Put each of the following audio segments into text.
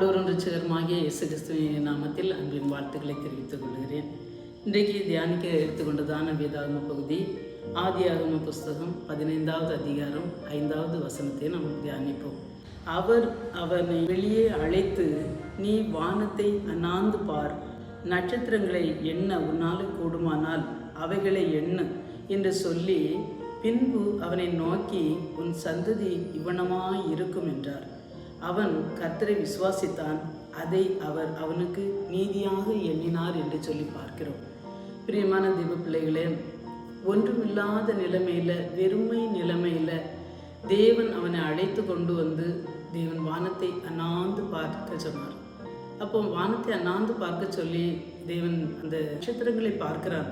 ரட்சகருமாகிய இயேசு கிறிஸ்துவின் நாமத்தில் அன்பின் வாழ்த்துக்களை தெரிவித்துக் கொள்கிறேன். இன்றைக்கு தியானிக்க எடுத்துக்கொண்டதான வேதாகம பகுதி ஆதியாகம புஸ்தகம் பதினைந்தாவது அதிகாரம் ஐந்தாவது வசனத்தை நாம் தியானிப்போம். அவர் அவனை வெளியே அழைத்து நீ வானத்தை அண்ணாந்து பார் நட்சத்திரங்களை எண்ண உன்னால் கூடுமானால் அவைகளை எண்ணு என்று சொல்லி பின்பு அவனை நோக்கி உன் சந்ததி இவனமாய் இருக்கும் என்றார். அவன் கர்த்தரை விசுவாசித்தான். அதை அவர் அவனுக்கு நீதியாக எண்ணினார் என்று சொல்லி பார்க்கிறோம். பிரியமான தெய்வ பிள்ளைகளே ஒன்றுமில்லாத நிலைமையில வெறுமை நிலைமையில தேவன் அவனை அழைத்து கொண்டு வந்து தேவன் வானத்தை அண்ணாந்து பார்க்க சொன்னார். அப்போ வானத்தை அண்ணாந்து பார்க்க சொல்லி தேவன் அந்த நட்சத்திரங்களை பார்க்கிறான்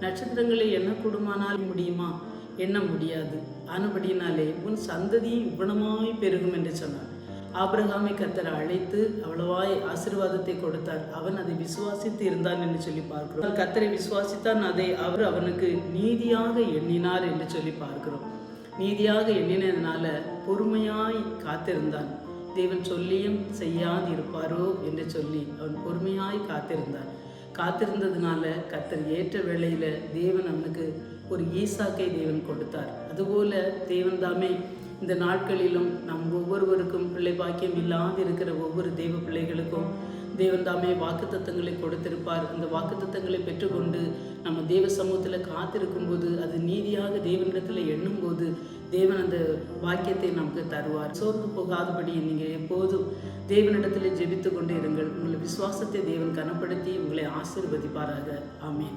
நட்சத்திரங்களை என்ன கூடுமானால் முடியுமா? எண்ண முடியாது. ஆனபடியினாலே உன் சந்ததியும் இவ்வளமாய் பெருகும் என்று சொன்னார். ஆபிரகாமை கத்தர் அழைத்து அவ்வளவாய் ஆசீர்வாதத்தை கொடுத்தார். அவன் அதை விசுவாசித்து இருந்தான் என்று சொல்லி பார்க்கிறோம். கத்தரை விசுவாசித்தான் அதை அவர் அவனுக்கு நீதியாக எண்ணினார் என்று சொல்லி பார்க்கிறோம். நீதியாக எண்ணினதுனால பொறுமையாய் காத்திருந்தான். தேவன் சொல்லியும் செய்யாது இருப்பாரோ என்று சொல்லி அவன் பொறுமையாய் காத்திருந்தான். காத்திருந்ததுனால கத்தர் ஏற்ற வேளையில் தேவன் அவனுக்கு ஒரு ஈசாக்கை தேவன் கொடுத்தார். அதுபோல தேவன் தாமே இந்த நாட்களிலும் நம் ஒவ்வொருவருக்கும் பிள்ளை பாக்கியம் இல்லாது இருக்கிற ஒவ்வொரு தெய்வ பிள்ளைகளுக்கும் தேவன் தாமே வாக்குத்தத்தங்களை கொடுத்திருப்பார். அந்த வாக்குத்தத்தங்களை பெற்றுக்கொண்டு நம்ம தேவ சமூகத்தில் காத்திருக்கும் போது அது நீதியாக தேவனிடத்தில் எண்ணும் போது தேவன் அந்த வாக்கியத்தை நமக்கு தருவார். சோர்ந்து போகாதபடி நீங்கள் எப்போதும் தேவனிடத்தில் ஜெபித்து கொண்டு இருங்கள். உங்கள் விசுவாசத்தை தேவன் கனப்படுத்தி உங்களை ஆசீர்வதிப்பாராக. ஆமென்.